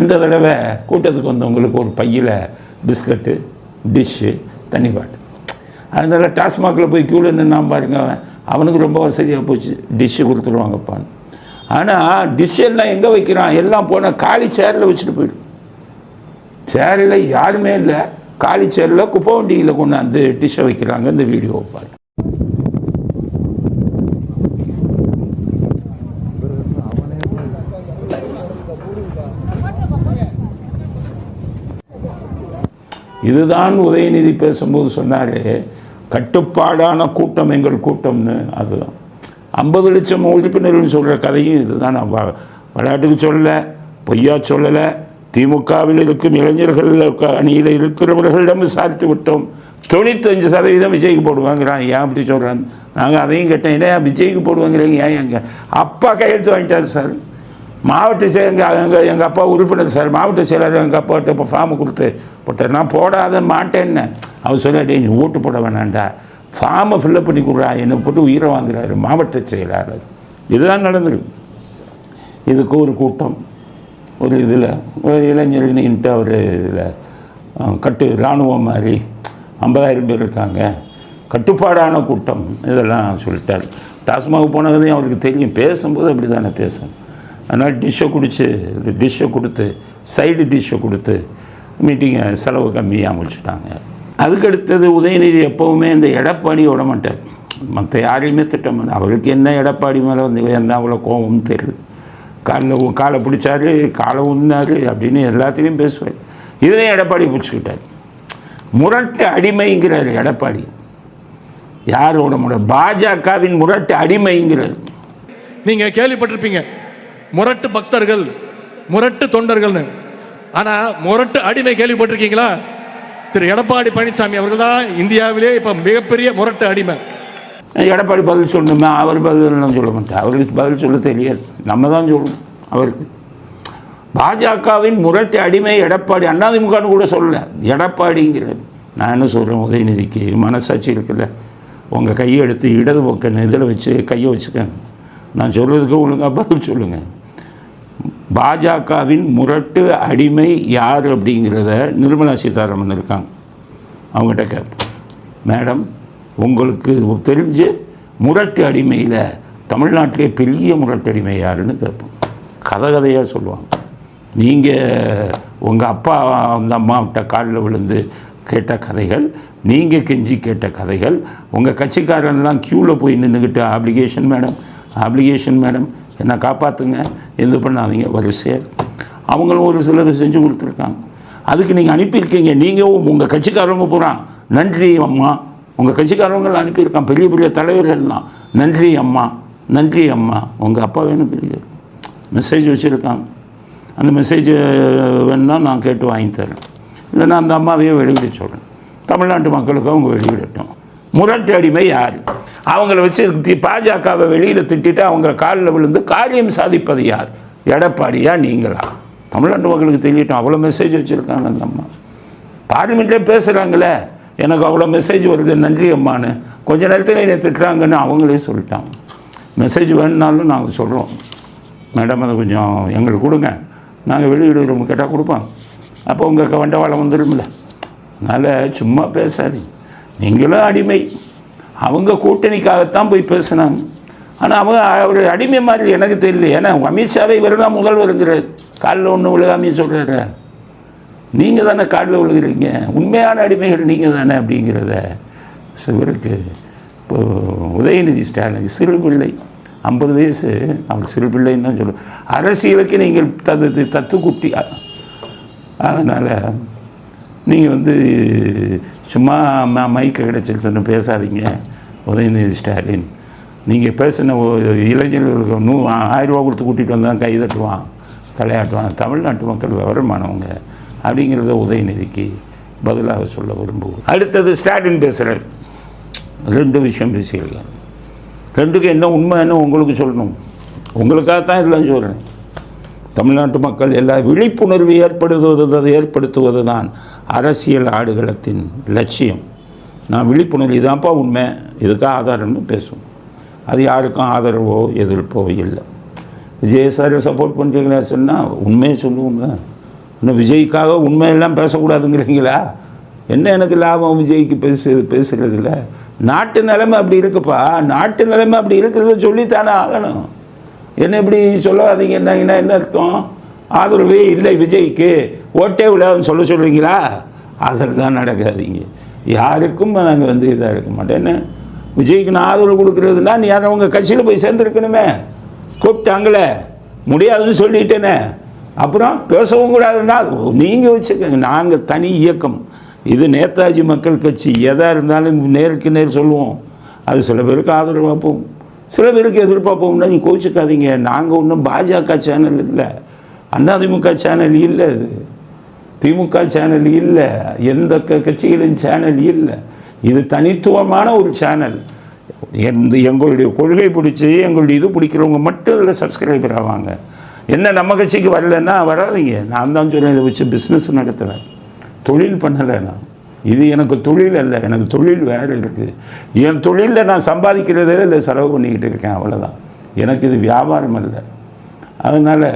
இந்த தடவை கூட்டத்துக்கு வந்தவங்களுக்கு ஒரு பையில் பிஸ்கட்டு டிஷ்ஷு தண்ணி பாட்டு. அதனால் டாஸ்மாகில் போய் க்யூவில் நின்னா பாருங்க அவன். அவனுக்கு ரொம்ப வசதியாக போச்சு. டிஷ்ஷு கொடுத்துருவாங்கப்பான்னு. ஆனால் டிஷ் எல்லாம் எங்கே வைக்கிறான்? எல்லாம் போனால் காலி சேரில் வச்சுட்டு போயிடும் சேரில் யாருமே இல்லை. காலி சேரில் குப்பை வண்டியில் கொண்டாந்து டிஷ்ஷை வைக்கிறாங்க இந்த வீடியோவை பாருங்க. இதுதான் உதயநிதி பேசும்போது சொன்னார் கட்டுப்பாடான கூட்டம் எங்கள் கூட்டம்னு. அதுதான். ஐம்பது லட்சம் உறுப்பினர்கள் சொல்கிற கதையும் இதுதான். நான் விளையாட்டுக்கு சொல்லலை பொய்யா சொல்லலை திமுகவில் இருக்கும் இளைஞர்கள் க- அணியில் இருக்கிறவர்களிடம் விசாரித்து விட்டோம். தொண்ணூத்தஞ்சு சதவீதம் விஜய்க்கு போடுவாங்கிறான். ஏன் அப்படி சொல்கிறான் நாங்கள் அதையும் கேட்டேன். ஏன் விஜய்க்கு போடுவாங்கிறீங்க? ஏன் எங்கள் அப்பா கையெழுத்து வாங்கிட்டார் சார். மாவட்ட செயல் எங்கள் எங்கள் எங்கள் அப்பா உறுப்பினர் சார் மாவட்ட செயலர் எங்கள் அப்பாட்ட இப்போ ஃபார்ம் கொடுத்து போட்டார் நான் போடாத மாட்டேன்னு அவர் சொல்ல டேய் நீ ஓட்டு போட வேணாண்டா ஃபார்மை ஃபில்லப் பண்ணி கொடுறா. என்னை போட்டு உயிரை வாங்குறாரு மாவட்ட செயலாளர். இதுதான் நடந்திருக்கு இதுக்கு ஒரு கூட்டம் ஒரு இதில் ஒரு இளைஞர்கிட்ட ஒரு இதில் கட்டு இராணுவம் மாதிரி ஐம்பதாயிரம் பேர் இருக்காங்க. கட்டுப்பாடான கூட்டம் இதெல்லாம் சொல்லிட்டார். டாஸ்மாக போனதையும் அவருக்கு தெரியும். பேசும்போது அப்படி தானே பேசும். அதனால் டிஷ்ஷை குடித்து டிஷ்ஷை கொடுத்து சைடு டிஷ்ஷை கொடுத்து மீட்டிங்கை செலவு கம்மியாக முடிச்சுட்டாங்க அதுக்கடுத்தது உதயநிதி எப்போவுமே இந்த எடப்பாடி விட மாட்டார். மற்ற யாரையுமே திட்டம் அவருக்கு என்ன எடப்பாடி மேலே வந்து எந்த அவ்வளோ கோபம்னு தெரியல. காலில் காலை பிடிச்சாரு காலை உண்ணாரு அப்படின்னு எல்லாத்துலேயும் பேசுவார். இதுலேயும் எடப்பாடி பிடிச்சிக்கிட்டார். முரட்டு அடிமைங்கிறார் எடப்பாடி. யாரோட முறை பாஜகவின் முரட்டு அடிமைங்கிறார். நீங்கள் கேள்விப்பட்டிருப்பீங்க. முரட்டு பக்தர்கள் முரட்டு தொண்டர்கள்னு. ஆனால் முரட்டு அடிமை கேள்விப்பட்டிருக்கீங்களா? திரு எடப்பாடி பழனிசாமி அவர்கள் தான் இந்தியாவிலே இப்போ மிகப்பெரிய முரட்டு அடிமை. எடப்பாடி பதில் சொல்லணுமே? அவர் பதில் சொல்ல மாட்டார் அவருக்கு பதில் சொல்ல தெரியாது. நம்ம தான் சொல்லணும் அவருக்கு. பாஜகவின் முரட்டு அடிமை எடப்பாடி அண்ணாதிமுகன்னு கூட சொல்லலை. எடப்பாடிங்கிறது. நான் என்ன சொல்கிறேன் உதயநிதிக்கு மனசாட்சி இருக்குல்ல. உங்கள் கையை எடுத்து இடது பக்கம் இதில் வச்சு கையை வச்சுக்கங்க. நான் சொல்கிறதுக்கு ஒழுங்காக பதில் சொல்லுங்கள் பாஜகவின் முரட்டு அடிமை யார் அப்படிங்கிறத நிர்மலா சீதாராமன் இருக்காங்க. அவங்ககிட்ட கேட்போம். மேடம் உங்களுக்கு தெரிஞ்சு முரட்டு அடிமையில் தமிழ்நாட்டிலே பெரிய முரட்டு அடிமை யாருன்னு கேட்போம். கதை கதையாக சொல்லுவாங்க. நீங்கள் உங்கள் அப்பா அந்த அம்மாவிட்ட காலில் விழுந்து கேட்ட கதைகள் நீங்கள் கெஞ்சி கேட்ட கதைகள் உங்கள் கட்சிக்காரன்லாம் க்யூவில் போய் நின்றுக்கிட்டு அப்ளிகேஷன் மேடம் அப்ளிகேஷன் மேடம் என்னை காப்பாற்றுங்க இது பண்ணாதீங்க வரிசையாக அவங்களும் ஒரு சிலது செஞ்சு கொடுத்துருக்காங்க. அதுக்கு நீங்கள் அனுப்பியிருக்கீங்க. நீங்கள் உங்கள் கட்சிக்காரவங்க பூரா நன்றி அம்மா. உங்கள் கட்சிக்காரவங்கள அனுப்பியிருக்கான் பெரிய பெரிய தலைவர்கள்லாம் நன்றி அம்மா நன்றி அம்மா. உங்கள் அப்பா வேணும் பெரிய மெசேஜ் வச்சுருக்காங்க. அந்த மெசேஜ் வேணும்னா நான் கேட்டு வாங்கி தரேன். இல்லைன்னா அந்த அம்மாவையே வெளியிட சொல்கிறேன் தமிழ்நாட்டு மக்களுக்கு அவங்க வெளியிடட்டும். முரட்டு அடிமை யார்? அவங்கள வச்சு பாஜகவை வெளியில் திட்டிட்டு அவங்க காலில் விழுந்து காரியம் சாதிப்பது யார்? எடப்பாடியா நீங்களா? தமிழ்நாட்டு மக்களுக்கு தெரியட்டும். அவ்வளோ மெசேஜ் வச்சுருக்காங்க அந்த அம்மா. பார்லிமெண்ட்லேயே பேசுகிறாங்களே எனக்கு அவ்வளோ மெசேஜ் வருது. நன்றி அம்மான்னு. கொஞ்ச நேரத்தில் என்னை திட்டுறாங்கன்னு அவங்களே சொல்லிட்டாங்க. மெசேஜ் வேணுனாலும் நாங்கள் சொல்கிறோம் மேடம் அதை கொஞ்சம் எங்களுக்கு கொடுங்க. நாங்கள் வெளியிடுறோம் கேட்டால் கொடுப்போம். அப்போ உங்கள் வண்டவாளம் வந்துடும்ல. அதனால் சும்மா பேசாதீங்க. நீங்களும் அடிமை. அவங்க கூட்டணிக்காகத்தான் போய் பேசினாங்க. ஆனால் அவங்க அவர் அடிமை மாதிரி எனக்கு தெரியல. ஏன்னா அமித்ஷாவை இவர் தான் முதல்வருங்கிறார் காலில் ஒன்று விழுகாமே சொல்கிறாரு நீங்கள் தானே காலில் விழுகிறீங்க. உண்மையான அடிமைகள் நீங்கள் தானே அப்படிங்கிறத இவருக்கு இப்போ உதயநிதி ஸ்டாலின் சிறு பிள்ளை. ஐம்பது வயசு. அவர் சிறு பிள்ளைன்னு தான் சொல்லுவோம் அரசியலுக்கு நீங்கள் தத்து தத்துக்குட்டி. அதனால் நீங்கள் வந்து சும்மா ம மைக்கு கிடைச்சிருச்சுன்னு பேசாதீங்க. உதயநிதி ஸ்டாலின். நீங்கள் பேசின இளைஞர்களுக்கு நூ ஆயிரரூபா கொடுத்து கூட்டிகிட்டு வந்தால் கை தட்டுவான் தலையாட்டுவான். தமிழ்நாட்டு மக்கள் விவரமானவங்க அப்படிங்கிறத உதயநிதிக்கு பதிலாக சொல்ல விரும்புவோம். அடுத்தது ஸ்டாலின் பேசுகிறேன் ரெண்டு விஷயம் பேசியிருக்கேன் ரெண்டுக்கு என்ன உண்மை என்ன உங்களுக்கு சொல்லணும். உங்களுக்காக தான் இதெல்லாம் சொல்கிறேன் தமிழ்நாட்டு மக்கள் எல்லா விழிப்புணர்வு ஏற்படுத்துவது ஏற்படுத்துவது தான் அரசியல் ஆடுகளத்தின் லட்சியம். நான் விழிப்புணர்வு இதான்ப்பா உண்மை. இதுக்காக ஆதாரம்னு பேசுவோம். அது யாருக்கும் ஆதரவோ எதிர்ப்போ இல்லை. விஜய் சார் சப்போர்ட் பண்ணுறீங்களா சொன்னால் உண்மையை சொல்லுவோம்ல இன்னும் விஜய்க்காக உண்மையெல்லாம் பேசக்கூடாதுங்கிறீங்களா? என்ன எனக்கு லாபம் விஜய்க்கு பேசு பேசுறதுல? நாட்டு நிலைமை அப்படி இருக்குப்பா. நாட்டு நிலைமை அப்படி இருக்கிறத சொல்லித்தானே ஆகணும். என்ன இப்படி சொல்லாதீங்க? என்னங்கன்னா என்ன அர்த்தம்? ஆதரவே இல்லை விஜய்க்கு. ஓட்டே விழாதுன்னு சொல்ல சொல்கிறீங்களா அதெல்லாம் நடக்காதீங்க. யாருக்கும் நாங்கள் வந்து இதாக இருக்க மாட்டேன் என்ன? விஜய்க்கு நான் ஆதரவு கொடுக்குறதுனா நீ யாரும் உங்கள் கட்சியில் போய் சேர்ந்துருக்கணுமே. கூப்பிட்டாங்களே. முடியாதுன்னு சொல்லிட்டேனே. அப்புறம் பேசவும் கூடாதுன்னா நீங்கள் வச்சுக்கோங்க. நாங்கள் தனி இயக்கம். இது நேதாஜி மக்கள் கட்சி. எதாக இருந்தாலும் நேருக்கு நேர் சொல்லுவோம். அது சில பேருக்கு ஆதரவாக போகும். சில பேருக்கு எதிர்பார்ப்போம்னா நீ கோச்சிக்காதீங்க நாங்கள் ஒன்றும் பாஜக சேனல் இல்லை. அதிமுக சேனல் இல்லை இது. திமுக சேனல் இல்லை. எந்த க கட்சிகளின் சேனல் இல்லை. இது தனித்துவமான ஒரு சேனல் எந்த எங்களுடைய கொள்கை பிடிச்சி எங்களுடைய இது பிடிக்கிறவங்க மட்டும் இதில் சப்ஸ்கிரைபர் ஆவாங்க. என்ன நம்ம கட்சிக்கு வரலன்னா வராதிங்க. நான் தான் சொல்லுவேன் இதை வச்சு பிஸ்னஸ் நடத்துகிறேன் தொழில் பண்ணலை நான். இது எனக்கு தொழில் அல்ல எனக்கு தொழில் வேறு இருக்குது என் தொழிலில் நான் சம்பாதிக்கிறதே இல்லை செலவு பண்ணிக்கிட்டு இருக்கேன் அவ்வளோதான் எனக்கு இது வியாபாரம் அல்ல. அதனால்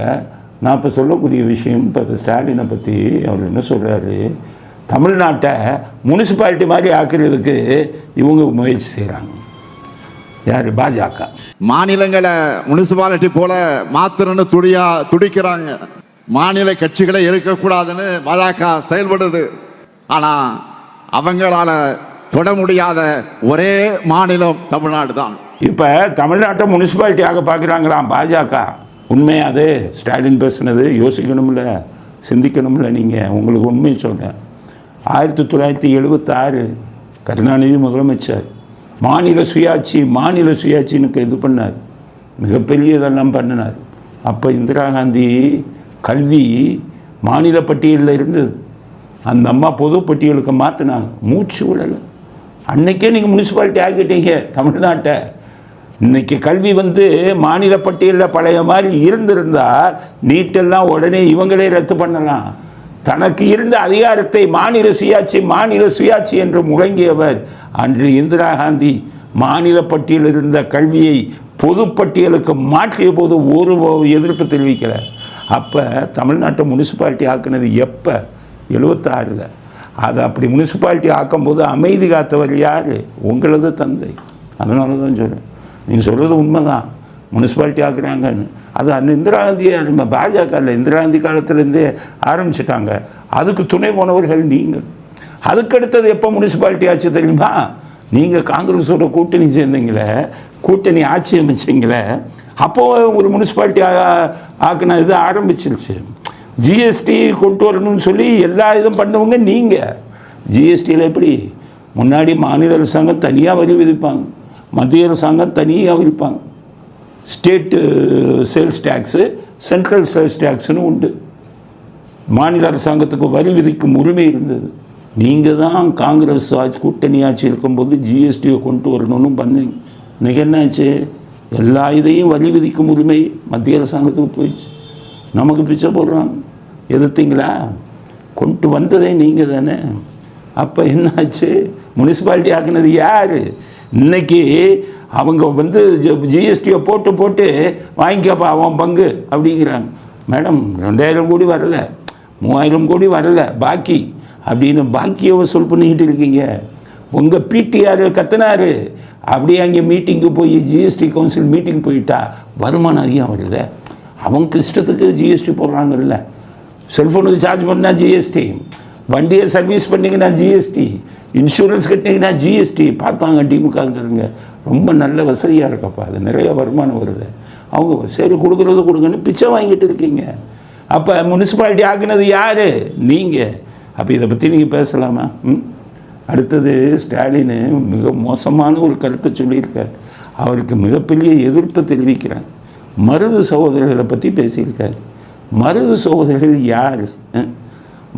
நான் இப்போ சொல்லக்கூடிய விஷயம் இப்போ ஸ்டாலினை பற்றி அவர் என்ன சொல்கிறாரு தமிழ்நாட்டை முனிசிபாலிட்டி மாதிரி ஆக்குறதுக்கு இவங்க முயற்சி செய்கிறாங்க யார்? பாஜக. மாநிலங்களை முனிசிபாலிட்டி போல மாத்திரன்னு துடியா துடிக்கிறாங்க. மாநில கட்சிகளை இருக்கக்கூடாதுன்னு பாஜக செயல்படுது. ஆனால் அவங்களால தொட முடியாத ஒரே மாநிலம் தமிழ்நாடு தான். இப்போ தமிழ்நாட்டை முனிசிபாலிட்டியாக பார்க்குறாங்களாம் பாஜக. உண்மையா அது? ஸ்டாலின் பேசுனது யோசிக்கணும்ல சிந்திக்கணும்ல நீங்கள் உங்களுக்கு உண்மையை சொல்கிறேன் ஆயிரத்தி தொள்ளாயிரத்தி எழுபத்தாறு கருணாநிதி முதலமைச்சர் மாநில சுயாட்சி மாநில சுயாட்சின்னு இது பண்ணார். மிகப்பெரிய இதெல்லாம் பண்ணினார். அப்போ இந்திரா காந்தி கல்வி மாநில பட்டியலில் இருந்தது. அந்த அம்மா பொது பட்டியலுக்கு மாற்றினாங்க மூச்சு விடலை. அன்னைக்கே நீங்கள் முனிசிபாலிட்டி ஆக்கிட்டீங்க தமிழ்நாட்டை. இன்றைக்கி கல்வி வந்து மாநில பட்டியலில் பழைய மாதிரி இருந்திருந்தால் நீட்டெல்லாம் உடனே இவங்களே ரத்து பண்ணலாம். தனக்கு இருந்த அதிகாரத்தை மாநில சுயாட்சி மாநில சுயாட்சி என்று முழங்கியவர் அன்று இந்திரா காந்தி மாநில பட்டியலில் இருந்த கல்வியை பொதுப்பட்டியலுக்கு மாற்றிய போது ஒரு எதிர்ப்பு தெரிவிக்கிறார். அப்போ தமிழ்நாட்டை முனிசிபாலிட்டி ஆக்குனது எப்போ? எழுபத்தாறில். அதை அப்படி முனிசிபாலிட்டி ஆக்கும்போது அமைதி காத்தவர் யார்? உங்களது தந்தை. அதனால தான் சொல்கிறேன் நீங்கள் சொல்கிறது உண்மைதான். முனிசிபாலிட்டி ஆக்குறாங்கன்னு. அது அந்த இந்திரா காந்தியை நம்ம பாஜக இல்லை இந்திரா காந்தி காலத்துலேருந்தே ஆரம்பிச்சிட்டாங்க. அதுக்கு துணை போனவர்கள் நீங்கள். அதுக்கடுத்தது எப்போ முனிசிபாலிட்டி ஆச்சு தெரியுமா? நீங்கள் காங்கிரஸோட கூட்டணி சேர்ந்தீங்களே கூட்டணி ஆட்சி அமைச்சிங்களே அப்போ ஒரு முனிசிபாலிட்டி ஆக்கின இது ஆரம்பிச்சிருச்சு. ஜிஎஸ்டி கொண்டு வரணும்னு சொல்லி எல்லா இதுவும் பண்ணவங்க நீங்கள் ஜிஎஸ்டியில் எப்படி? முன்னாடி மாநில அரசாங்கம் தனியாக வரி விதிப்பாங்க மத்திய அரசாங்கம் தனியாக விதிப்பாங்க state sales tax central sales டேக்ஸ்னு உண்டு. மாநில அரசாங்கத்துக்கு வரி விதிக்கும் உரிமை இருந்தது. நீங்கள் தான் காங்கிரஸ் ஆட்சி கூட்டணி ஆட்சி இருக்கும்போது ஜிஎஸ்டியை கொண்டு வரணும்னு பண்ணீங்க. இன்றைக்கி என்னாச்சு? எல்லா இதையும் வரி விதிக்கும் உரிமை மத்திய அரசாங்கத்துக்கு போயிடுச்சு. நமக்கு பிச்சை போடுறாங்க எதிர்த்தீங்களா? கொண்டு வந்ததே நீங்கள் தானே. அப்போ என்னாச்சு? முனிசிபாலிட்டி ஆக்குனது யார்? இன்னைக்கு அவங்க வந்து ஜிஎஸ்டியை போட்டு போட்டு வாங்கிக்கப்பா அவன் பங்கு அப்படிங்கிறாங்க. மேடம் ரெண்டாயிரம் கோடி வரல. மூவாயிரம் கோடி வரல. பாக்கி அப்படின்னு பாக்கியை வசூல் பண்ணிக்கிட்டு இருக்கீங்க. உங்கள் பிடிஆர் கத்துனாரு. அப்படியே அங்கே மீட்டிங்கு போய் ஜிஎஸ்டி கவுன்சில் மீட்டிங் போயிட்டா வருமானம் அதிகம் வருதே. அவங்க இஷ்டத்துக்கு ஜிஎஸ்டி போடுறாங்கல்ல. செல்ஃபோனுக்கு சார்ஜ் பண்ணால் ஜிஎஸ்டி வண்டியை சர்வீஸ் பண்ணிங்கன்னா ஜிஎஸ்டி இன்சூரன்ஸ் கட்டினீங்கன்னா ஜிஎஸ்டி பார்த்தாங்க திமுகங்கிறங்க ரொம்ப நல்ல வசதியாக இருக்கப்பா. அது நிறைய வருமானம் வருது. அவங்க சரி கொடுக்குறது கொடுங்கன்னு பிச்சை வாங்கிட்டு இருக்கீங்க. அப்போ முனிசிபாலிட்டி ஆக்குனது யார்? நீங்கள் அப்போ இதை பற்றி நீங்கள் பேசலாமா? ம்? அடுத்தது ஸ்டாலின் மிக மோசமான ஒரு கருத்தை சொல்லியிருக்கார். அவருக்கு மிகப்பெரிய எதிர்ப்பு தெரிவிக்கிறார். மருது சகோதரர்களை பற்றி பேசியிருக்கார். மருது சகோதரர்கள் யார்?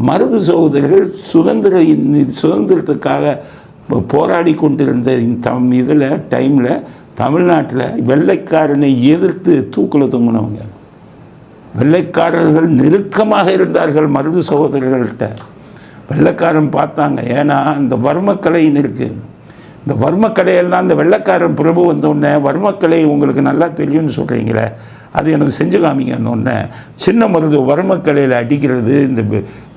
மருது சகோதரர்கள் சுதந்திர இந்த சுதந்திரத்துக்காக போராடி கொண்டிருந்த தம் இதில் டைமில் தமிழ்நாட்டில் வெள்ளைக்காரனை எதிர்த்து தூக்கில் தொங்கினவங்க. வெள்ளைக்காரர்கள் நெருக்கமாக இருந்தார்கள் மருது சகோதரர்கள்ட்ட. வெள்ளைக்காரன் பார்த்தாங்க ஏன்னா அந்த வர்மக்கலைன்னு இருக்குது இந்த வர்மக்கலையெல்லாம் இந்த வெள்ளைக்காரன் பிரபு வந்தோடனே வர்மக்கலை உங்களுக்கு நல்லா தெரியும்னு சொல்கிறீங்களே அது எனக்கு செஞ்சு காமிங்கன்னொன்னே சின்ன மருது வர்மக்கலையில் அடிக்கிறது இந்த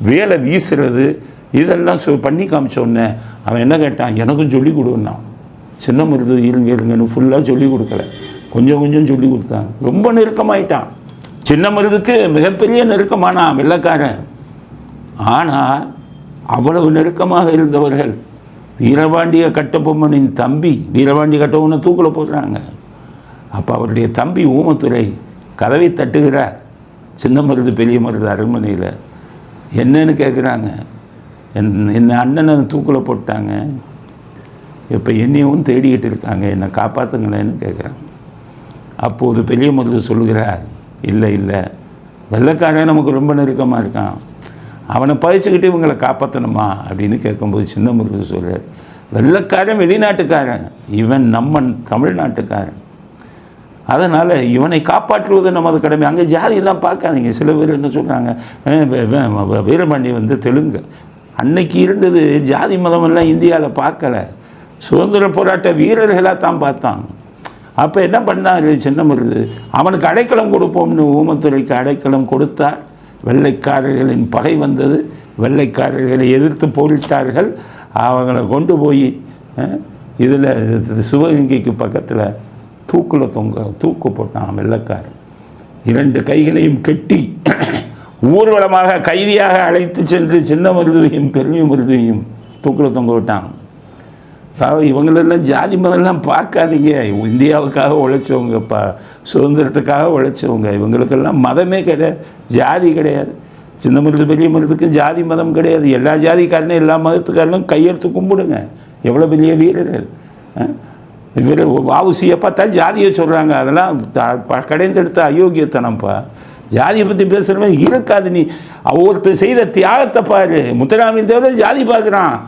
வேலை வீசுறது இதெல்லாம் சொ பண்ணி காமிச்ச உடனே அவன் என்ன கேட்டான் எனக்கும் சொல்லி கொடுன்னான் சின்ன மருது இருங்க இருங்கன்னு ஃபுல்லாக சொல்லி கொடுக்கல. கொஞ்சம் கொஞ்சம் சொல்லி கொடுத்தான். ரொம்ப நெருக்கமாயிட்டான். சின்ன மருதுக்கு மிகப்பெரிய நெருக்கமானான் வெள்ளைக்காரன். ஆனால் அவ்வளவு நெருக்கமாக இருந்தவர்கள் வீரபாண்டிய கட்டபொம்மனின் தம்பி வீரபாண்டிய கட்டபொம்மனை தூக்கில் போடுறாங்க அப்போ அவருடைய தம்பி ஊமத்துறை கதவை தட்டுகிறார். சின்ன மருது பெரிய மருது அரண்மனையில். என்னன்னு கேட்குறாங்க என் என்ன அண்ணனை தூக்கில் போட்டாங்க. இப்போ என்னையும் தேடிக்கிட்டு இருக்காங்க. என்னை காப்பாற்றுங்களேன்னு கேட்குறாங்க அப்போது பெரிய மருது சொல்லுகிறார் இல்லை இல்லை. வெள்ளக்காரன் நமக்கு ரொம்ப நெருக்கமாக இருக்கான். அவனை பழிச்சுக்கிட்டு இவங்களை காப்பாற்றணுமா அப்படின்னு கேட்கும்போது சின்ன மருது சொல்கிறார் வெள்ளைக்காரன் வெளிநாட்டுக்காரன் இவன் நம்ம தமிழ்நாட்டுக்காரன். அதனால் இவனை காப்பாற்றுவது நமது கடமை. அங்கே ஜாதியெல்லாம் பார்க்காதீங்க. சில பேர் என்ன சொல்கிறாங்க வீரபாண்டி வந்து தெலுங்கு. அன்னைக்கு இருந்தது ஜாதி மதமெல்லாம் இந்தியாவில் பார்க்கல. சுதந்திர போராட்ட வீரர்களாக தான் பார்த்தாங்க அப்போ என்ன பண்ணார் சின்ன மருது அவனுக்கு அடைக்கலம் கொடுப்போம்னு ஊமத்துறைக்கு அடைக்கலம் கொடுத்தார். வெள்ளைக்காரர்களின் பகை வந்தது. வெள்ளைக்காரர்களை எதிர்த்து போரிட்டார்கள். அவங்கள கொண்டு போய் இதில் சிவகங்கைக்கு பக்கத்தில் தூக்கில் தொங்க தூக்கு போட்டான் வெள்ளைக்காரன். இரண்டு கைகளையும் கெட்டி ஊர்வலமாக கைதியாக அழைத்து சென்று சின்ன மருதுவையும் பெருமை மருதுவையும் தூக்கில் தொங்க விட்டான். இவங்களெல்லாம் ஜாதி மதம்லாம் பார்க்காதீங்க. இந்தியாவுக்காக உழைச்சவங்கப்பா சுதந்திரத்துக்காக உழைச்சவங்க. இவங்களுக்கெல்லாம் மதமே கிடையாது ஜாதி கிடையாது. சின்ன மருந்து பெரிய மருந்துக்கும் ஜாதி மதம் கிடையாது. எல்லா ஜாதிக்காரனும் எல்லா மதத்துக்காரனும் கையெழுத்து கும்பிடுங்க. எவ்வளோ பெரிய வீரர்கள் இவர் வாவுசியை பார்த்தா ஜாதியை சொல்கிறாங்க அதெல்லாம் த- கடைந்தெடுத்த அயோக்கியத்தனம்ப்பா. ஜாதியை பற்றி பேசுகிறவன் இருக்காது நீ. ஒருத்தர் செய்த தியாகத்தை பாரு. முத்துராமலிங்க ஜாதி பார்க்குறான்.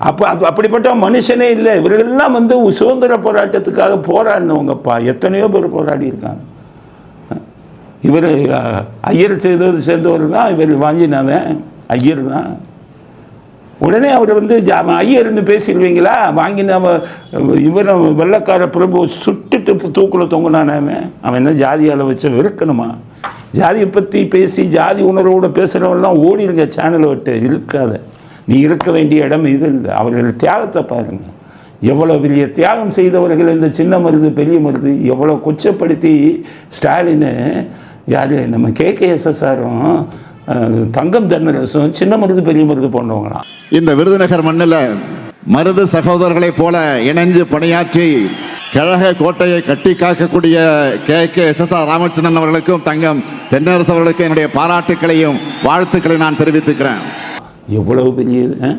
அப்போ அது அப்படிப்பட்ட மனுஷனே இல்லை. இவர்களெல்லாம் வந்து சுதந்திர போராட்டத்துக்காக போராடினவங்கப்பா. எத்தனையோ பேர் போராடி இருக்காங்க. இவர் ஐயர் செய்தவர் சேர்ந்தவர் தான் இவர் வாங்கினாதன் ஐயர் தான். உடனே அவர் வந்து ஜா- ஐயர்னு பேசிடுவீங்களா? வாங்கின இவரை வெள்ளக்கார பிரபு சுட்டுட்டு தூக்கில் தொங்குனானே அவன். என்ன ஜாதியால் வச்சு வெறுக்கணுமா? ஜாதியை பற்றி பேசி ஜாதி உணர்வோடு பேசுகிறவெல்லாம் ஓடிடுங்க சேனலை விட்டு. இருக்காத நீ இருக்க வேண்டிய இடம் இது. இல்லை அவர்கள் தியாகத்தை பாருங்கள் எவ்வளோ பெரிய தியாகம் செய்தவர்கள் இந்த சின்ன மருது பெரிய மருது எவ்வளோ கொச்சப்படுத்தி ஸ்டாலின்னு யார்? நம்ம கே கே எஸ்எஸ்ஆரும் தங்கம் தன்னரசும் சின்ன மருது பெரிய மருது போன்றவங்களாம். இந்த விருதுநகர் மண்ணில் மருது சகோதரர்களைப் போல இணைஞ்சு பணியாற்றி கழக கோட்டையை கட்டி காக்கக்கூடிய K K S S R Ramachandran அவர்களுக்கும் தங்கம் தென்னரசு அவர்களுக்கும் என்னுடைய பாராட்டுக்களையும் வாழ்த்துக்களையும் நான் தெரிவித்துக்கிறேன். எவ்வளவு பெரிய இது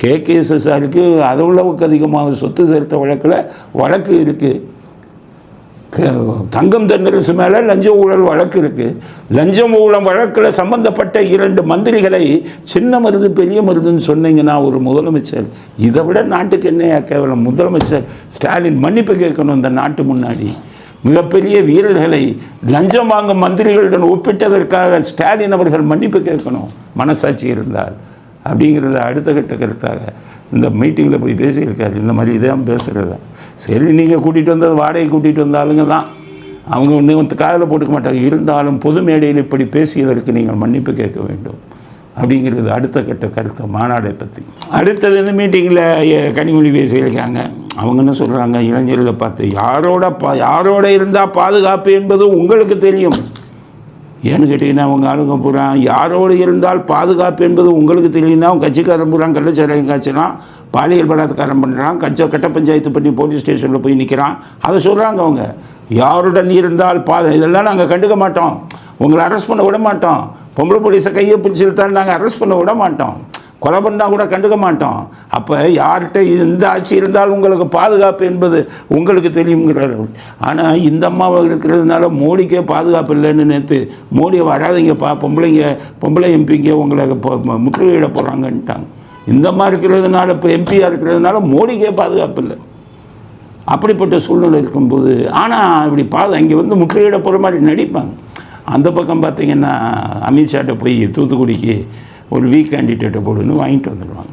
கேகேஎஸ்எஸ்ஆருக்கு ஆருக்கு உள்ளவுக்கு அதிகமாக சொத்து சேர்த்த வழக்கில் வழக்கு இருக்குது தங்கம் தென்னரசு மேலே லஞ்ச ஊழல் வழக்கு இருக்குது லஞ்சம் ஊழல் வழக்கில் சம்பந்தப்பட்ட இரண்டு மந்திரிகளை சின்ன மருது பெரிய மருதுன்னு சொன்னீங்கன்னா ஒரு முதலமைச்சர். இதை விட நாட்டுக்கு என்னையா கேவலம்? முதலமைச்சர் ஸ்டாலின் மன்னிப்பு கேட்கணும் இந்த நாட்டு முன்னாடி. மிகப்பெரிய வீரர்களை லஞ்சம் வாங்கும் மந்திரிகளுடன் ஒப்பிட்டதற்காக ஸ்டாலின் அவர்கள் மன்னிப்பு கேட்கணும். மனசாட்சி இருந்தால். அப்படிங்கிறத அடுத்த கட்ட கருத்தாக இந்த மீட்டிங்கில் போய் பேசியிருக்காரு. இந்த மாதிரி இதான் பேசுகிறதா சரி நீங்கள் கூட்டிகிட்டு வந்தது வாடகை கூட்டிகிட்டு வந்தாலுங்க தான். அவங்க வந்து காதில் போட்டுக்க மாட்டாங்க. இருந்தாலும் பொது மேடையில் இப்படி பேசியதற்கு நீங்கள் மன்னிப்பு கேட்க வேண்டும். அப்படிங்கிறது அடுத்த கட்ட கருத்தை மாநாடை பற்றி அடுத்தது இந்த மீட்டிங்கில் கனிமொழி பேசியிருக்காங்க. அவங்க என்ன சொல்கிறாங்க இளைஞர்களை பார்த்து யாரோட பா யாரோட இருந்தால் பாதுகாப்பு என்பது உங்களுக்கு தெரியும். ஏன்னு கேட்டிங்கன்னா அவங்க ஆளுங்க பூரா யாரோடு இருந்தால் பாதுகாப்பு என்பது உங்களுக்கு தெரியும்னா அவங்க கட்சிக்காரன் பூரா கள்ளச்சாராயம் காய்ச்சினான் பாலியல் பலாத்காரம் பண்ணுறான் கச்ச கட்ட பஞ்சாயத்து பண்ணி போலீஸ் ஸ்டேஷனில் போய் நிற்கிறான் அதை சொல்கிறாங்க அவங்க. யாருடன் இருந்தால் பா இதெல்லாம் நாங்கள் கண்டுக்க மாட்டோம். உங்களை அரெஸ்ட் பண்ண விட மாட்டோம். பொம்பளை போலீஸை கையை பிடிச்சி இழுத்தாலும் நாங்கள் அரெஸ்ட் பண்ண விட மாட்டோம். கொலை பண்ணால் கூட கண்டுக்க மாட்டோம். அப்போ யார்கிட்ட இந்த ஆட்சி இருந்தால் உங்களுக்கு பாதுகாப்பு என்பது உங்களுக்கு தெரியுங்கிறார்கள் ஆனால் இந்த அம்மாவை இருக்கிறதுனால மோடிக்கே பாதுகாப்பு இல்லைன்னு நேற்று மோடி வராதீங்கப்பா பொம்பளைங்க பொம்பளை எம்பிங்க உங்களை இப்போ முற்றுகையிட போகிறாங்கன்ட்டாங்க இந்த மாதிரி இருக்கிறதுனால இப்போ எம்பியாக இருக்கிறதுனால மோடிக்கே பாதுகாப்பு இல்லை. அப்படிப்பட்ட சூழ்நிலை இருக்கும்போது ஆனால் இப்படி பாது அங்கே வந்து முற்றுகையிட போகிற மாதிரி நடிப்பாங்க. அந்த பக்கம் பார்த்தீங்கன்னா அமித்ஷாட்ட போய் தூத்துக்குடிக்கு ஒரு வீக் கேண்டிடேட்டை போடுன்னு வாங்கிட்டு வந்துடுவாங்க.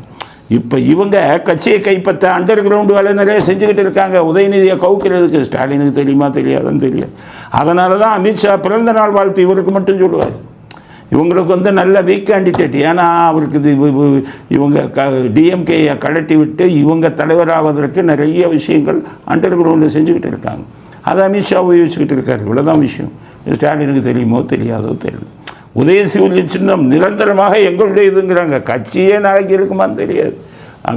இப்போ இவங்க கட்சியை கைப்பற்ற அண்டர் கிரவுண்டு வேலை நிறைய செஞ்சுக்கிட்டு இருக்காங்க. உதயநிதியை கவுக்கிறதுக்கு ஸ்டாலினுக்கு தெரியுமா தெரியாதுன்னு தெரியல. அதனால தான் அமித்ஷா பிறந்த நாள் வாழ்த்து இவருக்கு மட்டும் சொல்லுவார். இவங்களுக்கு வந்து நல்ல வீக் கேண்டிடேட் ஏன்னா அவருக்கு இது இவங்க க டிஎம்கேயை கழட்டி விட்டு இவங்க தலைவராவதற்கு நிறைய விஷயங்கள் அண்டர் கிரவுண்டில் செஞ்சுக்கிட்டு இருக்காங்க. அதை அமித்ஷா உபயோகிச்சுக்கிட்டு இருக்காரு. இவ்வளோதான் விஷயம். ஸ்டாலினுக்கு தெரியுமோ தெரியாதோ தெரியல. உதயசிவலின் சின்னம் நிரந்தரமாக எங்களுடைய இதுங்கிறாங்க கட்சியே நாளைக்கு இருக்குமான்னு தெரியாது.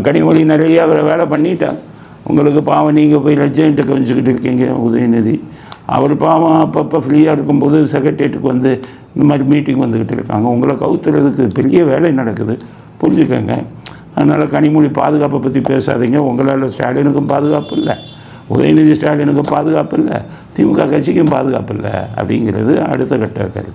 கனிமொழி நிறைய அவரை வேலை பண்ணிட்டாங்க. உங்களுக்கு பாவம் நீங்கள் போய் லட்சண்ட்டை கவனிச்சுக்கிட்டு இருக்கீங்க உதயநிதி. அவர் பாவம் அப்பப்போ ஃப்ரீயாக இருக்கும்போது செக்ரட்டேரியட்டுக்கு வந்து இந்த மாதிரி மீட்டிங் வந்துக்கிட்டு இருக்காங்க. உங்களை கவுத்துறதுக்கு பெரிய வேலை நடக்குது. புரிஞ்சுக்கோங்க. அதனால் கனிமொழி பாதுகாப்பை பற்றி பேசாதீங்க. உங்களால் ஸ்டாலினுக்கும் பாதுகாப்பு இல்லை. உதயநிதி ஸ்டாலினுக்கும் பாதுகாப்பு இல்லை. திமுக கட்சிக்கும் பாதுகாப்பு இல்லை அப்படிங்கிறது அடுத்த கட்ட கருத்து.